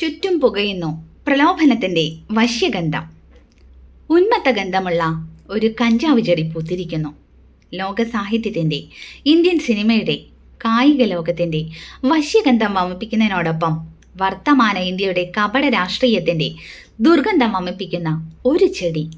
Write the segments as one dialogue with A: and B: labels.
A: ചുറ്റും പുകയുന്നു. പ്രലോഭനത്തിന്റെ വശ്യഗന്ധം. ഉന്മത്തഗന്ധമുള്ള ഒരു കഞ്ചാവ് ചെടി പൂത്തിരിക്കുന്നു. ലോക ഇന്ത്യൻ സിനിമയുടെ കായിക ലോകത്തിന്റെ വശ്യഗന്ധം വമിപ്പിക്കുന്നതിനോടൊപ്പം വർത്തമാന ഇന്ത്യയുടെ കപട രാഷ്ട്രീയത്തിന്റെ ദുർഗന്ധം വമിപ്പിക്കുന്ന ഒരു ചെടി.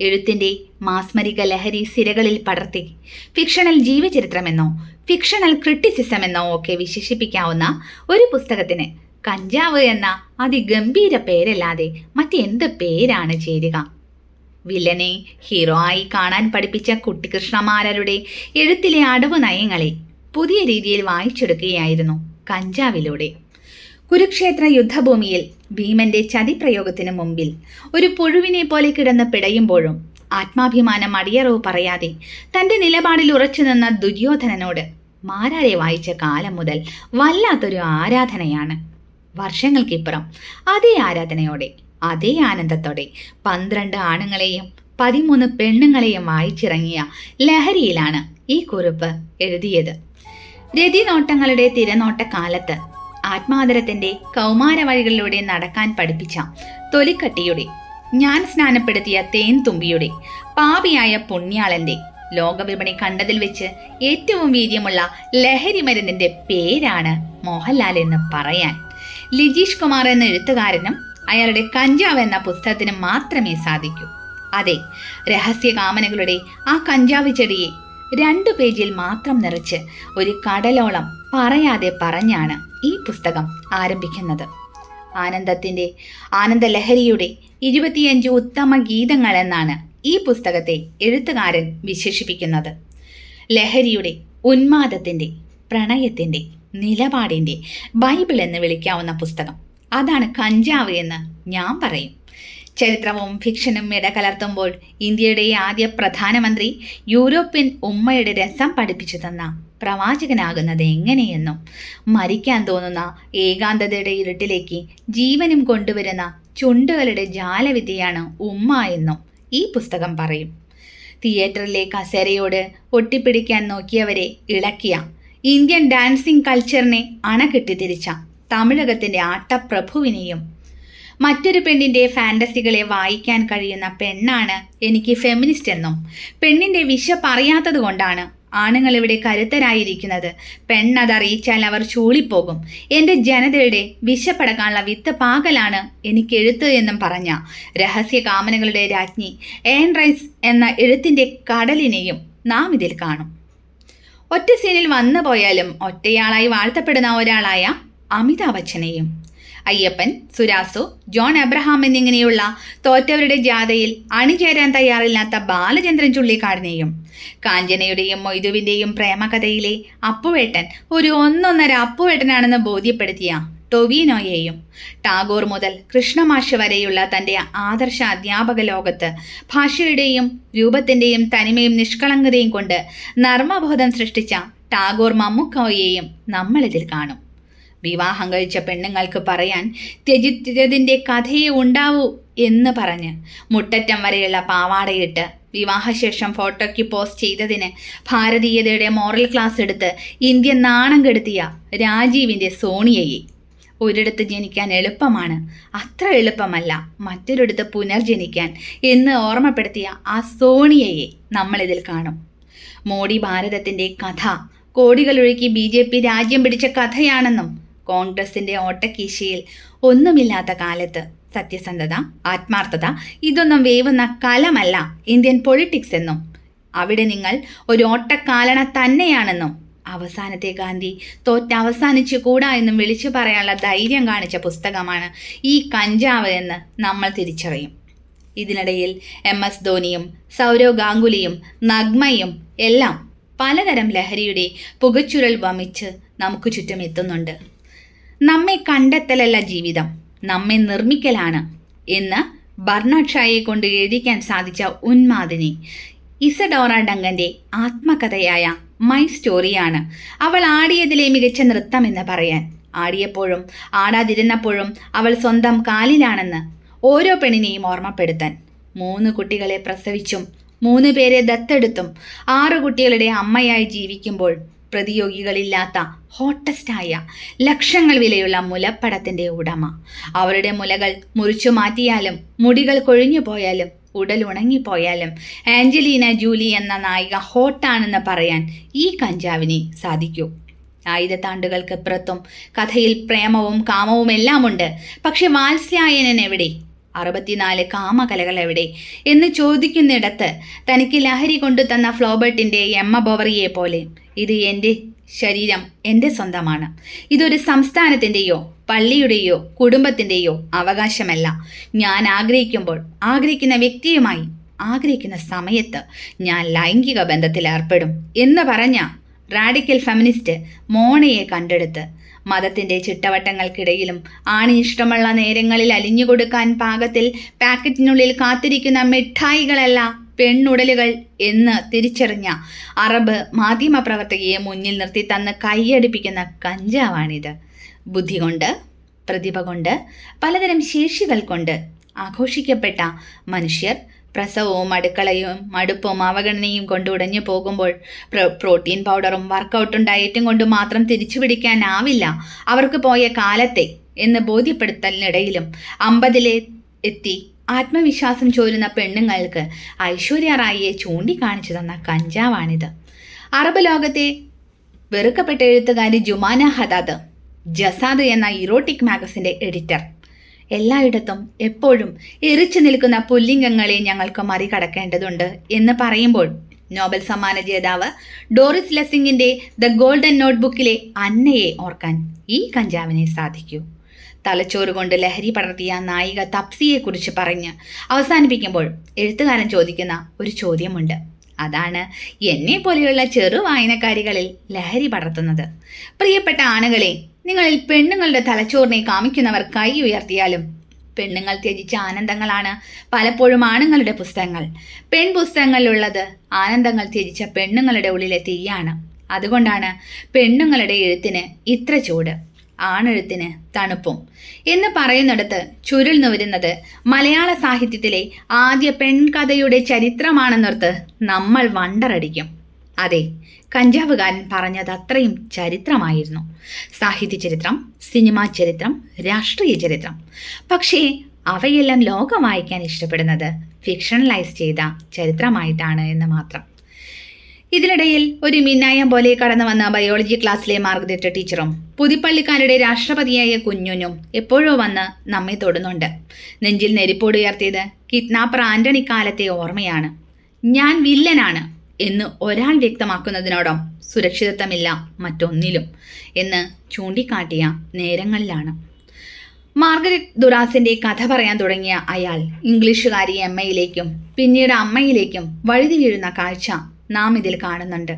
A: എഴുത്തിന്റെ മാസ്മരിക ലഹരി സിരകളിൽ പടർത്തി ഫിക്ഷണൽ ജീവചരിത്രമെന്നോ ഫിക്ഷണൽ ക്രിട്ടിസിസം എന്നോ ഒക്കെ വിശേഷിപ്പിക്കാവുന്ന ഒരു പുസ്തകത്തിന് കഞ്ചാവ് എന്ന അതിഗംഭീര പേരല്ലാതെ മറ്റെന്ത് പേരാണ് ചേരുക? വില്ലനെ ഹീറോ ആയി കാണാൻ പഠിപ്പിച്ച കുട്ടികൃഷ്ണമാരരുടെ എഴുത്തിലെ അടവ് നയങ്ങളെ പുതിയ രീതിയിൽ വായിച്ചെടുക്കുകയായിരുന്നു കഞ്ചാവിലൂടെ. കുരുക്ഷേത്ര യുദ്ധഭൂമിയിൽ ഭീമന്റെ ചതിപ്രയോഗത്തിന് മുമ്പിൽ ഒരു പുഴുവിനെ പോലെ കിടന്ന് പിടയുമ്പോഴും ആത്മാഭിമാനം അടിയറവ് പറയാതെ തന്റെ നിലപാടിൽ ഉറച്ചു നിന്ന ദുര്യോധനനോട് മാരാരെ വായിച്ച കാലം മുതൽ വല്ലാത്തൊരു ആരാധനയാണ്. വർഷങ്ങൾക്കിപ്പുറം. അതേ ആരാധനയോടെ അതേ ആനന്ദത്തോടെ പന്ത്രണ്ട് ആണുങ്ങളെയും പതിമൂന്ന് പെണ്ണുങ്ങളെയും വായിച്ചിറങ്ങിയ ലഹരിയിലാണ് ഈ കുറിപ്പ് എഴുതിയത്. രതിനോട്ടങ്ങളുടെ തിരനോട്ട കാലത്ത് ആത്മാദരത്തിന്റെ കൗമാര വഴികളിലൂടെ നടക്കാൻ പഠിപ്പിച്ച തൊലിക്കട്ടിയുടെ ഞാൻ സ്നാനപ്പെടുത്തിയ തേൻ തുമ്പിയുടെ പാപിയായ പുണ്യാളന്റെ ലോകവിപണി കണ്ടതിൽ വെച്ച് ഏറ്റവും വീര്യമുള്ള ലഹരി മരുന്നിന്റെ പേരാണ് മോഹൻലാൽ എന്ന് പറയാൻ. ലിജീഷ് കുമാർ എന്ന എഴുത്തുകാരനും അയാളുടെ കഞ്ചാവ് എന്ന പുസ്തകത്തിന് മാത്രമേ സാധിക്കൂ. അതെ രഹസ്യ കാമനകളുടെ ആ കഞ്ചാവ് ചെടിയെ രണ്ടു പേജിൽ മാത്രം നിറച്ച് ഒരു കടലോളം പറയാതെ പറഞ്ഞാണ് ഈ പുസ്തകം ആരംഭിക്കുന്നത്. ആനന്ദത്തിന്റെ ആനന്ദലഹരിയുടെ ഇരുപത്തിയഞ്ച് ഉത്തമ ഗീതങ്ങൾ എന്നാണ് ഈ പുസ്തകത്തെ എഴുത്തുകാരൻ വിശേഷിപ്പിക്കുന്നത്. ലഹരിയുടെ ഉന്മാദത്തിന്റെ പ്രണയത്തിന്റെ നിലപാടിന്റെ ബൈബിൾ എന്ന് വിളിക്കാവുന്ന പുസ്തകം. അതാണ് കഞ്ചാവ് എന്ന് ഞാൻ പറയും. ചരിത്രവും ഫിക്ഷനും ഇടകലർത്തുമ്പോൾ ഇന്ത്യയുടെ ആദ്യ പ്രധാനമന്ത്രി യൂറോപ്യൻ ഉമ്മയുടെ രസം പഠിപ്പിച്ചു തന്ന പ്രവാചകനാകുന്നത് എങ്ങനെയെന്നും മരിക്കാൻ തോന്നുന്ന ഏകാന്തതയുടെ ഇരുട്ടിലേക്ക് ജീവനും കൊണ്ടുവരുന്ന ചുണ്ടുകളുടെ ജാലവിദ്യയാണ് ഉമ്മ എന്നും ഈ പുസ്തകം പറയും. തിയേറ്ററിലെ കസേരയോട് ഒട്ടിപ്പിടിക്കാൻ നോക്കിയവരെ ഇളക്കിയ ഇന്ത്യൻ ഡാൻസിംഗ് കൾച്ചറിനെ അണകെട്ടിത്തിരിച്ച തമിഴകത്തിന്റെ ആട്ടപ്രഭുവിനെയും മറ്റൊരു പെണ്ണിന്റെ ഫാന്റസികളെ വായിക്കാൻ കഴിയുന്ന പെണ്ണാണ് എനിക്ക് ഫെമിനിസ്റ്റ് എന്നും വിശപ്പ് പറയാത്തത് കൊണ്ടാണ് ആണുങ്ങൾ ഇവിടെ കരുത്തരായിരിക്കുന്നത്. പെണ്ണതറിയിച്ചാൽ അവർ ചൂളിപ്പോകും. എന്റെ ജനതയുടെ വിശപ്പടക്കാനുള്ള വിത്ത് പാകലാണ് എനിക്ക് എഴുത്ത് എന്നും പറഞ്ഞ രഹസ്യ കാമനകളുടെ രാജ്ഞി ഏൻ റൈസ് എന്ന എഴുത്തിന്റെ കടലിനെയും നാം ഇതിൽ കാണും. ഒറ്റ സീനിൽ വന്നു പോയാലും ഒറ്റയാളായി വാഴ്ത്തപ്പെടുന്ന ഒരാളായ അമിതാഭ് ബച്ചനെയും. അയ്യപ്പൻ സുരാസു ജോൺ എബ്രഹാം എന്നിങ്ങനെയുള്ള തോറ്റവരുടെ ജാഥയിൽ അണിചേരാൻ തയ്യാറില്ലാത്ത ബാലചന്ദ്രൻ ചുള്ളിക്കാടിനെയും കാഞ്ചനയുടെയും മൊയ്തുവിന്റെയും പ്രേമകഥയിലെ അപ്പുവേട്ടൻ ഒരു ഒന്നൊന്നര അപ്പുവേട്ടനാണെന്ന് ബോധ്യപ്പെടുത്തിയ ടൊവീനോയെയും. ടാഗോർ മുതൽ കൃഷ്ണമാഷ് വരെയുള്ള തന്റെ ആദർശ അധ്യാപക ലോകത്ത് ഭാഷയുടെയും രൂപത്തിന്റെയും തനിമയും നിഷ്കളങ്കതയും കൊണ്ട് നർമ്മബോധം സൃഷ്ടിച്ച ടാഗോർ മമ്മുക്കോയെയും നമ്മളിതിൽ കാണും. വിവാഹം കഴിച്ച പെണ്ണുങ്ങൾക്ക് പറയാൻ ത്യജിത്യതിന്റെ കഥയെ ഉണ്ടാവൂ എന്ന് പറഞ്ഞ് മുട്ടറ്റം വരെയുള്ള പാവാടയിട്ട് വിവാഹശേഷം ഫോട്ടോയ്ക്ക് പോസ്റ്റ് ചെയ്തതിന് ഭാരതീയതയുടെ മോറൽ ക്ലാസ് എടുത്ത് ഇന്ത്യ നാണം കെടുത്തിയ രാജീവിന്റെ സോണിയയെ. ഒരിടത്ത് ജനിക്കാൻ എളുപ്പമാണ്. അത്ര എളുപ്പമല്ല മറ്റൊരിടത്ത് പുനർജനിക്കാൻ എന്ന് ഓർമ്മപ്പെടുത്തിയ ആ സോണിയയെ നമ്മളിതിൽ കാണും. മോഡി ഭാരതത്തിന്റെ കഥ കോടികളൊഴുക്കി ബി ജെ പി രാജ്യം പിടിച്ച കഥയാണെന്നും കോൺഗ്രസിന്റെ ഓട്ടക്കീശയിൽ ഒന്നുമില്ലാത്ത കാലത്ത് സത്യസന്ധത ആത്മാർത്ഥത ഇതൊന്നും വേവുന്ന കലമല്ല ഇന്ത്യൻ പൊളിറ്റിക്സ് എന്നും. അവിടെ നിങ്ങൾ ഒരു ഓട്ടക്കാലണ തന്നെയാണെന്നും അവസാനത്തെ ഗാന്ധി തോറ്റ അവസാനിച്ചു കൂടാ എന്നും വിളിച്ചു പറയാനുള്ള ധൈര്യം കാണിച്ച പുസ്തകമാണ് ഈ കഞ്ചാവ് എന്ന് നമ്മൾ തിരിച്ചറിയും. ഇതിനിടയിൽ എം എസ് ധോനിയും സൗരവ് ഗാംഗുലിയും നഗ്മയും എല്ലാം പലതരം ലഹരിയുടെ പുകച്ചുരൽ വമിച്ച് നമുക്ക് ചുറ്റും എത്തുന്നുണ്ട്. നമ്മെ കണ്ടെത്തലല്ല ജീവിതം നമ്മെ നിർമ്മിക്കലാണ് എന്ന് ബർണാഡ് കൊണ്ട് എഴുതിക്കാൻ സാധിച്ച ഉന്മാദിനി ഇസഡോറ ഡങ്കന്റെ ആത്മകഥയായ മൈ സ്റ്റോറിയാണ് അവൾ ആടിയതിലെ മികച്ച നൃത്തം എന്ന് പറയാൻ. ആടിയപ്പോഴും ആടാതിരുന്നപ്പോഴും അവൾ സ്വന്തം കാലിലാണെന്ന് ഓരോ പെണ്ണിനെയും ഓർമ്മപ്പെടുത്താൻ. മൂന്ന് കുട്ടികളെ പ്രസവിച്ചും മൂന്ന് പേരെ ദത്തെടുത്തും ആറു കുട്ടികളുടെ അമ്മയായി ജീവിക്കുമ്പോൾ പ്രതിയോഗികളില്ലാത്ത ഹോട്ടസ്റ്റായ ലക്ഷങ്ങൾ വിലയുള്ള മുലപ്പടത്തിന്റെ ഉടമ. അവരുടെ മുലകൾ മുറിച്ചു മാറ്റിയാലും മുടികൾ കൊഴിഞ്ഞു പോയാലും ഉടൽ ഉണങ്ങിപ്പോയാലും ആഞ്ചലീന ജൂലി എന്ന നായിക ഹോട്ടാണെന്ന് പറയാൻ ഈ കഞ്ചാവിനെ സാധിക്കൂ. ആയിരത്താണ്ടുകൾക്കിപ്പുറത്തും കഥയിൽ പ്രേമവും കാമവും എല്ലാം ഉണ്ട് പക്ഷെ വാത്സ്യായനൻ എവിടെ? അറുപത്തിനാല് കാമകലകൾ എവിടെ? എന്ന് ചോദിക്കുന്നിടത്ത് തനിക്ക് ലഹരി കൊണ്ടു തന്ന ഫ്ലോബർട്ടിന്റെ എമ്മ ബോവറിയെ പോലെ ഇത് എന്റെ ശരീരം എന്റെ സ്വന്തമാണ്. ഇതൊരു സംസ്ഥാനത്തിന്റെയോ പള്ളിയുടെയോ കുടുംബത്തിന്റെയോ അവകാശമല്ല. ഞാൻ ആഗ്രഹിക്കുമ്പോൾ ആഗ്രഹിക്കുന്ന വ്യക്തിയുമായി ആഗ്രഹിക്കുന്ന സമയത്ത് ഞാൻ ലൈംഗിക ബന്ധത്തിൽ ഏർപ്പെടും എന്ന് പറഞ്ഞ റാഡിക്കൽ ഫെമിനിസ്റ്റ് മോണയെ കണ്ടെടുത്ത് മതത്തിന്റെ ചിട്ടവട്ടങ്ങൾക്കിടയിലും ആണി ഇഷ്ടമുള്ള നേരങ്ങളിൽ അലിഞ്ഞുകൊടുക്കാൻ പാകത്തിൽ പാക്കറ്റിനുള്ളിൽ കാത്തിരിക്കുന്ന മിഠായികളല്ല പെണ്ണുടലുകൾ എന്ന് തിരിച്ചറിഞ്ഞ അറബ് മാധ്യമപ്രവർത്തകയെ മുന്നിൽ നിർത്തി തന്ന് കൈയടിപ്പിക്കുന്ന കഞ്ചാവാണിത്. ബുദ്ധി കൊണ്ട് പ്രതിഭ കൊണ്ട് പലതരം ശേഷികൾ കൊണ്ട് ആഘോഷിക്കപ്പെട്ട മനുഷ്യർ പ്രസവവും അടുക്കളയും മടുപ്പും അവഗണനയും കൊണ്ട് ഉടഞ്ഞു പോകുമ്പോൾ പ്രോട്ടീൻ പൗഡറും വർക്കൗട്ടും ഡയറ്റും കൊണ്ട് മാത്രം തിരിച്ചു പിടിക്കാനാവില്ല. അവർക്ക് പോയ കാലത്തെ എന്ന് ബോധ്യപ്പെടുത്തലിനിടയിലും അമ്പതിലെ എത്തി ആത്മവിശ്വാസം ചോരുന്ന പെണ്ണുങ്ങൾക്ക് ഐശ്വര്യ റായിയെ ചൂണ്ടിക്കാണിച്ചു തന്ന കഞ്ചാവാണിത്. അറബ് ലോകത്തെ വെറുക്കപ്പെട്ട എഴുത്തുകാരി ജുമാന ഹദാദ് ജസാദ് എന്ന ഇറോട്ടിക് മാഗസിന്റെ എഡിറ്റർ എല്ലായിടത്തും എപ്പോഴും എറിച്ചു നിൽക്കുന്ന പുല്ലിംഗങ്ങളെ ഞങ്ങൾക്ക് മറികടക്കേണ്ടതുണ്ട് എന്ന് പറയുമ്പോൾ നോബൽ സമ്മാന ജേതാവ് ഡോറിസ് ലെസിംഗിന്റെ ദ ഗോൾഡൻ നോട്ട്ബുക്കിലെ അന്നയെ ഓർക്കാൻ ഈ കഞ്ചാവിനെ സാധിക്കൂ. തലച്ചോറ് കൊണ്ട് ലഹരി പടർത്തിയ നായിക തപ്സിയെക്കുറിച്ച് പറഞ്ഞ് അവസാനിപ്പിക്കുമ്പോൾ എഴുത്തുകാരൻ ചോദിക്കുന്ന ഒരു ചോദ്യമുണ്ട്. അതാണ് എന്നെ പോലെയുള്ള ചെറു വായനക്കാരികളിൽ ലഹരി പടർത്തുന്നത്. പ്രിയപ്പെട്ട ആണുകളെ നിങ്ങളിൽ പെണ്ണുങ്ങളുടെ തലച്ചോറിനെ കാമിക്കുന്നവർ കൈ ഉയർത്തിയാലും പെണ്ണുങ്ങൾ ത്യജിച്ച ആനന്ദങ്ങളാണ് പലപ്പോഴും ആണുങ്ങളുടെ പുസ്തകങ്ങൾ. പെൺപുസ്തകങ്ങളിലുള്ളത് ആനന്ദങ്ങൾ ത്യജിച്ച പെണ്ണുങ്ങളുടെ ഉള്ളിലെ തീയാണ് അതുകൊണ്ടാണ് പെണ്ണുങ്ങളുടെ എഴുത്തിന് ഇത്ര ചൂട് ആണെഴുത്തിന് തണുപ്പും. എന്ന് പറയുന്നിടത്ത് ചുരുൾ നുവരുന്നത് മലയാള സാഹിത്യത്തിലെ ആദ്യ പെൺകഥയുടെ ചരിത്രമാണെന്നോർത്ത് നമ്മൾ വണ്ടറടിക്കും. അതെ കഞ്ചാവുകാരൻ പറഞ്ഞത് അത്രയും ചരിത്രമായിരുന്നു. സാഹിത്യ ചരിത്രം സിനിമാ ചരിത്രം രാഷ്ട്രീയ ചരിത്രം. പക്ഷേ അവയെല്ലാം ലോകം വായിക്കാൻ ഇഷ്ടപ്പെടുന്നത് ഫിക്ഷണലൈസ് ചെയ്ത ചരിത്രമായിട്ടാണ് എന്ന് മാത്രം. ഇതിനിടയിൽ ഒരു മിന്നായം പോലെ കടന്നു വന്ന ബയോളജി ക്ലാസ്സിലെ മാർഗരറ്റ് ടീച്ചറും പുതിപ്പള്ളിക്കാരുടെ രാഷ്ട്രപതിയായ കുഞ്ഞുനും എപ്പോഴോ വന്ന് നമ്മെ തൊടുന്നുണ്ട്. നെഞ്ചിൽ നെരിപ്പോട് ഉയർത്തിയത് കിഡ്നാപ്പർ ആന്റണി കാലത്തെ ഓർമ്മയാണ്. ഞാൻ വില്ലനാണ്. എന്ന് ഒരാൾ വ്യക്തമാക്കുന്നതിനോടൊപ്പം സുരക്ഷിതത്വമില്ല മറ്റൊന്നിലും എന്ന് ചൂണ്ടിക്കാട്ടിയ നേരങ്ങളിലാണ്. മാർഗരറ്റ് ദുറാസിന്റെ കഥ പറയാൻ തുടങ്ങിയ അയാൾ ഇംഗ്ലീഷുകാരി അമ്മയിലേക്കും പിന്നീട് അമ്മയിലേക്കും വഴുതി വീഴുന്ന കാഴ്ച നാം ഇതിൽ കാണുന്നുണ്ട്.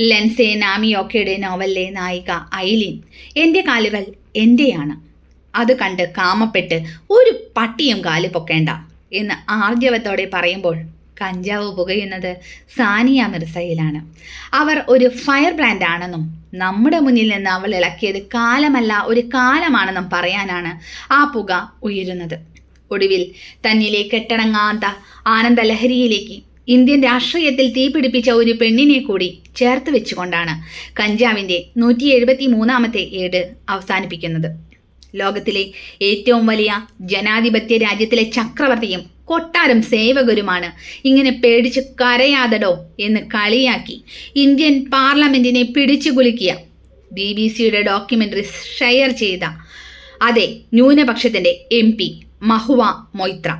A: ലെൻസെ നാമിയോക്കയുടെ നോവലിലെ നായിക ഐലിൻ എന്റെ കാലുകൾ എന്റെയാണ് അത് കണ്ട് കാമപ്പെട്ട് ഒരു പട്ടിയും കാൽ പൊക്കേണ്ട എന്ന് ആർജവത്തോടെ പറയുമ്പോൾ കഞ്ചാവ് പുകയുന്നത് സാനിയ മിർസയിലാണ്. അവർ ഒരു ഫയർ ബ്രാൻഡ് ആണെന്നും നമ്മുടെ മുന്നിൽ നിന്ന് അവൾ ഇളക്കിയത് കാലമല്ല ഒരു കാലമാണെന്നും പറയാനാണ് ആ പുക ഉയരുന്നത്. ഒടുവിൽ തന്നിലെ കെട്ടടങ്ങാത്ത ആനന്ദലഹരിയിലേക്ക് ഇന്ത്യൻ രാഷ്ട്രീയത്തിൽ തീപിടിപ്പിച്ച ഒരു പെണ്ണിനെ കൂടി ചേർത്ത് വെച്ചുകൊണ്ടാണ് കഞ്ചാവിന്റെ നൂറ്റി എഴുപത്തി മൂന്നാമത്തെ ഏട് അവസാനിപ്പിക്കുന്നത്. ലോകത്തിലെ ഏറ്റവും വലിയ ജനാധിപത്യ രാജ്യത്തിലെ ചക്രവർത്തിയും കൊട്ടാരം സേവകരുമാണ്. ഇങ്ങനെ പേടിച്ച് കരയാതടോ എന്ന് കളിയാക്കി. ഇന്ത്യൻ പാർലമെന്റിനെ പിടിച്ചു കുലുക്കിയ ബി ബി സിയുടെ ഡോക്യുമെന്ററി ഷെയർ ചെയ്ത അതെ ന്യൂനപക്ഷത്തിന്റെ എം പി മഹുവ മൊയ്ത്ര.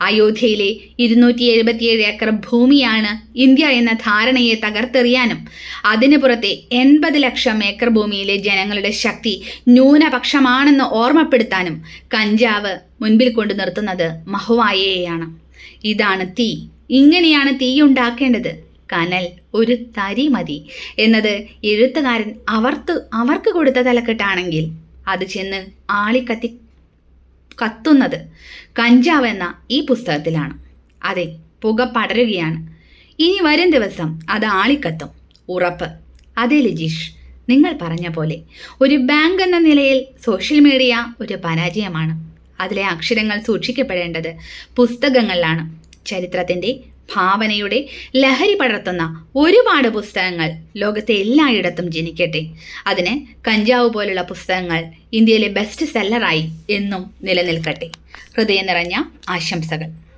A: അയോധ്യയിലെ ഇരുന്നൂറ്റി എഴുപത്തിയേഴ് ഏക്കർ ഭൂമിയാണ് ഇന്ത്യ എന്ന ധാരണയെ തകർത്തെറിയാനും അതിനു പുറത്തെ എൺപത് ലക്ഷം ഏക്കർ ഭൂമിയിലെ ജനങ്ങളുടെ ശക്തി ന്യൂനപക്ഷമാണെന്ന് ഓർമ്മപ്പെടുത്താനും കഞ്ചാവ് മുൻപിൽ കൊണ്ടു നിർത്തുന്നത് മഹുവായയെയാണ്. ഇതാണ് തീ. ഇങ്ങനെയാണ് തീ ഉണ്ടാക്കേണ്ടത്. കനൽ ഒരു തരി മതി എന്നത് എഴുത്തുകാരൻ അവർക്ക് അവർക്ക് കൊടുത്ത തലക്കെട്ടാണെങ്കിൽ അത് ചെന്ന് ആളിക്കത്തി കത്തുന്നത്. കഞ്ചാവ് എന്ന ഈ പുസ്തകത്തിലാണ്. അതെ പുക പടരുകയാണ്. ഇനി വരും ദിവസം അത് ആളിക്കത്തും. ഉറപ്പ്. അതെ ലിജീഷ് നിങ്ങൾ പറഞ്ഞ പോലെ ഒരു ബാങ്ക് എന്ന നിലയിൽ സോഷ്യൽ മീഡിയ ഒരു പരാജയമാണ്. അതിലെ അക്ഷരങ്ങൾ സൂക്ഷിക്കപ്പെടേണ്ടത് പുസ്തകങ്ങളിലാണ്. ചരിത്രത്തിന്റെ ഭാവനയുടെ ലഹരി പടർത്തുന്ന ഒരുപാട് പുസ്തകങ്ങൾ ലോകത്തെ എല്ലായിടത്തും ജനിക്കട്ടെ. അതിന് കഞ്ചാവ് പോലുള്ള പുസ്തകങ്ങൾ ഇന്ത്യയിലെ ബെസ്റ്റ് സെല്ലറായി എന്നും നിലനിൽക്കട്ടെ. ഹൃദയം നിറഞ്ഞ ആശംസകൾ.